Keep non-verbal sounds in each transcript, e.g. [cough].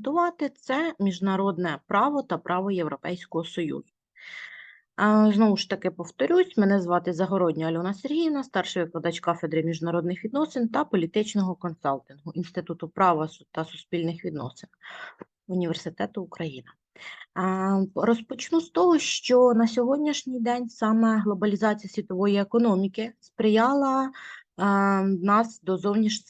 презентувати, це міжнародне право та право Європейського Союзу. Знову ж таки повторюсь, мене звати Загородня Альона Сергіївна, старший викладач кафедри міжнародних відносин та політичного консалтингу Інституту права та суспільних відносин Університету Україна. Розпочну з того, що на сьогоднішній день саме глобалізація світової економіки сприяла нас до зовніш...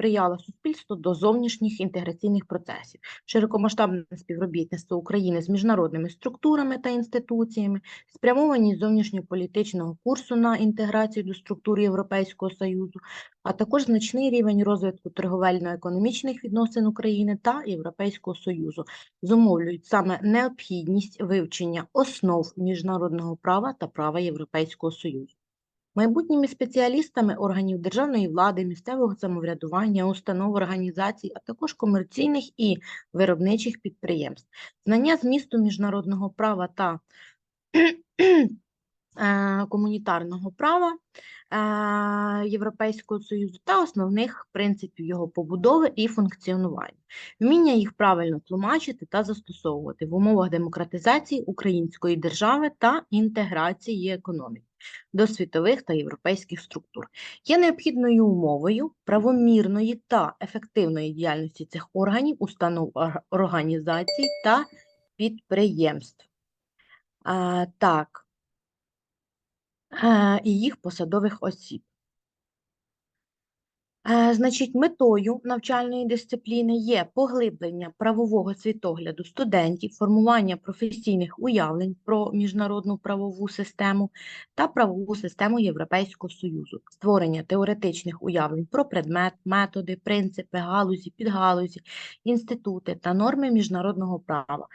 сприяла суспільству до зовнішніх інтеграційних процесів, широкомасштабне співробітництво України з міжнародними структурами та інституціями, спрямованість зовнішньополітичного курсу на інтеграцію до структур Європейського Союзу, а також значний рівень розвитку торговельно-економічних відносин України та Європейського Союзу зумовлюють саме необхідність вивчення основ міжнародного права та права Європейського Союзу. Майбутніми спеціалістами органів державної влади, місцевого самоврядування, установ, організацій, а також комерційних і виробничих підприємств. Знання змісту міжнародного права та [clears throat] е, комунітарного права е, Європейського Союзу та основних принципів його побудови і функціонування, вміння їх правильно тлумачити та застосовувати в умовах демократизації української держави та інтеграції економіки до світових та європейських структур. Є необхідною умовою правомірної та ефективної діяльності цих органів, установ, організацій та підприємств. А, так, і їх посадових осіб. Е, Значить, метою навчальної дисципліни є поглиблення правового світогляду студентів, формування професійних уявлень про міжнародну правову систему та правову систему Європейського Союзу, створення теоретичних уявлень про предмет, методи, принципи, галузі, підгалузі, інститути та норми міжнародного права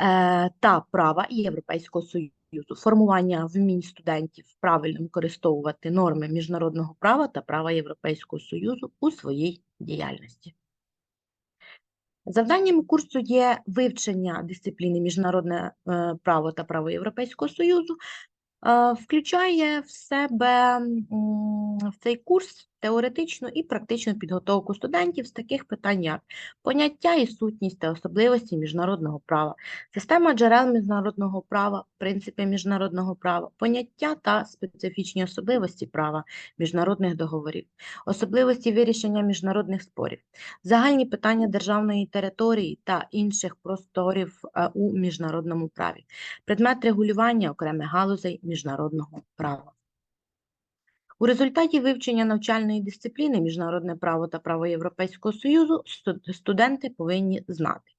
е, та права Європейського Союзу, формування вмінь студентів правильно використовувати норми міжнародного права та права Європейського Союзу у своїй діяльності. Завданнями курсу є вивчення дисципліни міжнародне е, право та право Європейського Союзу, е, включає в себе в цей курс теоретичну і практичну підготовку студентів з таких питань, як поняття і сутність та особливості міжнародного права, система джерел міжнародного права, принципи міжнародного права, поняття та специфічні особливості права міжнародних договорів, особливості вирішення міжнародних спорів, загальні питання державної території та інших просторів е, у міжнародному праві, предмет регулювання окремих галузей міжнародного права. У результаті вивчення навчальної дисципліни міжнародне право та право Європейського Союзу студ- студенти повинні знати.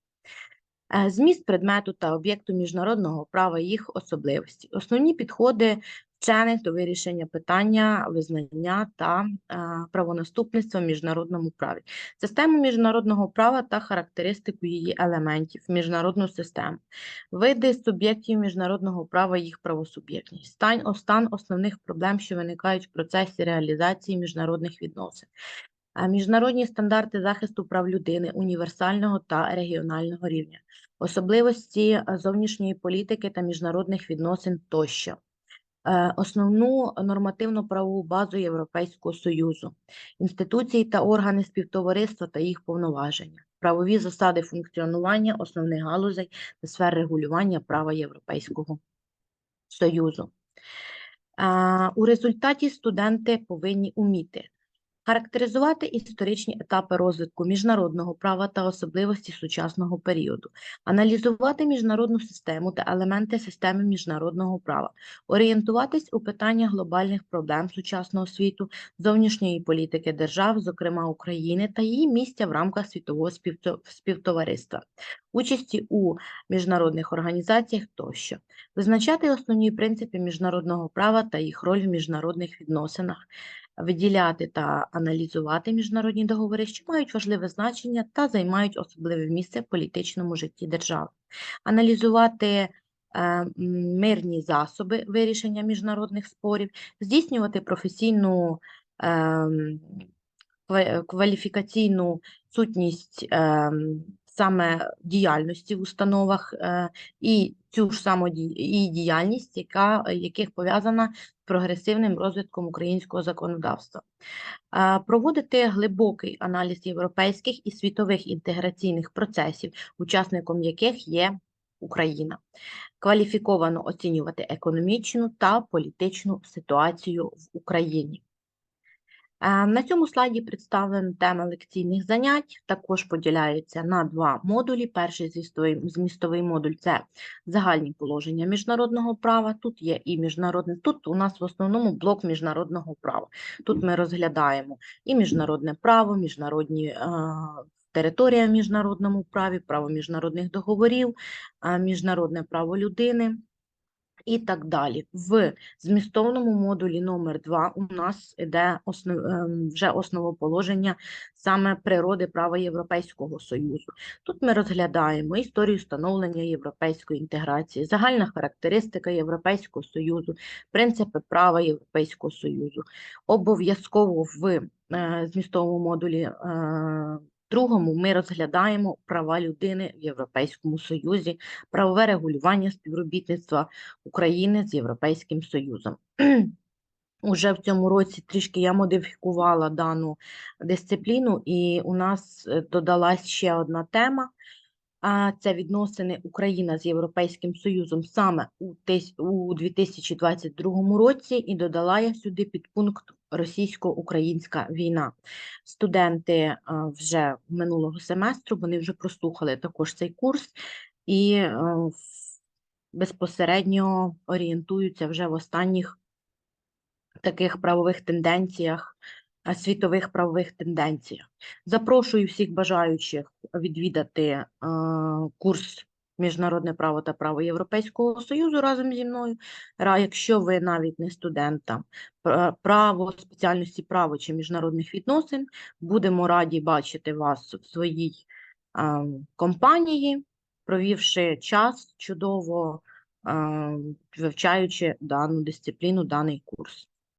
Е, Зміст предмету та об'єкту міжнародного права, їх особливості, основні підходи вчених до вирішення питання визнання та е, правонаступництва в міжнародному праві, систему міжнародного права та характеристику її елементів, міжнародну систему, види суб'єктів міжнародного права, їх правосуб'єктність, стан, основних проблем, що виникають в процесі реалізації міжнародних відносин, міжнародні стандарти захисту прав людини універсального та регіонального рівня, особливості е, зовнішньої політики та міжнародних відносин тощо. Е, Основну нормативно-правову базу Європейського Союзу, інституції та органи співтовариства та їх повноваження, правові засади функціонування основних галузей та сфер регулювання права Європейського Союзу. Е, У результаті студенти повинні уміти Характеризувати історичні етапи розвитку міжнародного права та особливості сучасного періоду, аналізувати міжнародну систему та елементи системи міжнародного права, орієнтуватись у питаннях глобальних проблем сучасного світу, зовнішньої політики держав, зокрема України, та її місця в рамках світового співтовариства, участі у міжнародних організаціях тощо, визначати основні принципи міжнародного права та їх роль в міжнародних відносинах, виділяти та аналізувати міжнародні договори, що мають важливе значення та займають особливе місце в політичному житті держави, аналізувати е, мирні засоби вирішення міжнародних спорів, здійснювати професійну ем, кваліфікаційну сутність ем, саме діяльності в установах е, і цю ж саму і діяльність, яка, яких пов'язана з прогресивним розвитком українського законодавства. Е, Проводити глибокий аналіз європейських і світових інтеграційних процесів, учасником яких є Україна, кваліфіковано оцінювати економічну та політичну ситуацію в Україні. Е, На цьому слайді представлена тема лекційних занять. Також поділяється на два модулі. Перший змістовий модуль це загальні положення міжнародного права. Тут є і міжнародне. Тут у нас в основному блок міжнародного права. Тут ми розглядаємо і міжнародне право, міжнародні е, територія в міжнародному праві, право міжнародних договорів, е, міжнародне право людини і так далі. В змістовному модулі номер 2 у нас іде основ, ем, вже основоположення саме природи права Європейського Союзу. Тут ми розглядаємо історію становлення європейської інтеграції, загальна характеристика Європейського Союзу, принципи права Європейського Союзу. Обов'язково в е, змістовому модулі е, другому ми розглядаємо права людини в Європейському Союзі, правове регулювання співробітництва України з Європейським Союзом. [clears throat] Уже в цьому році трішки я модифікувала дану дисципліну, і у нас е, додалась ще одна тема. А це відносини Україна з Європейським Союзом саме у тис- у 2022 році, і додала я сюди підпункт російсько-українська війна. Студенти вже минулого семестру вони вже прослухали також цей курс і е, безпосередньо орієнтуються вже в останніх таких правових тенденціях, світових правових тенденціях. Запрошую всіх бажаючих відвідати е, курс Міжнародне право та право Європейського Союзу разом зі мною. Якщо ви навіть не студент там, право, спеціальності право чи міжнародних відносин, будемо раді бачити вас в своїй е, компанії, провівши час чудово, вивчаючи дану дисципліну, даний курс.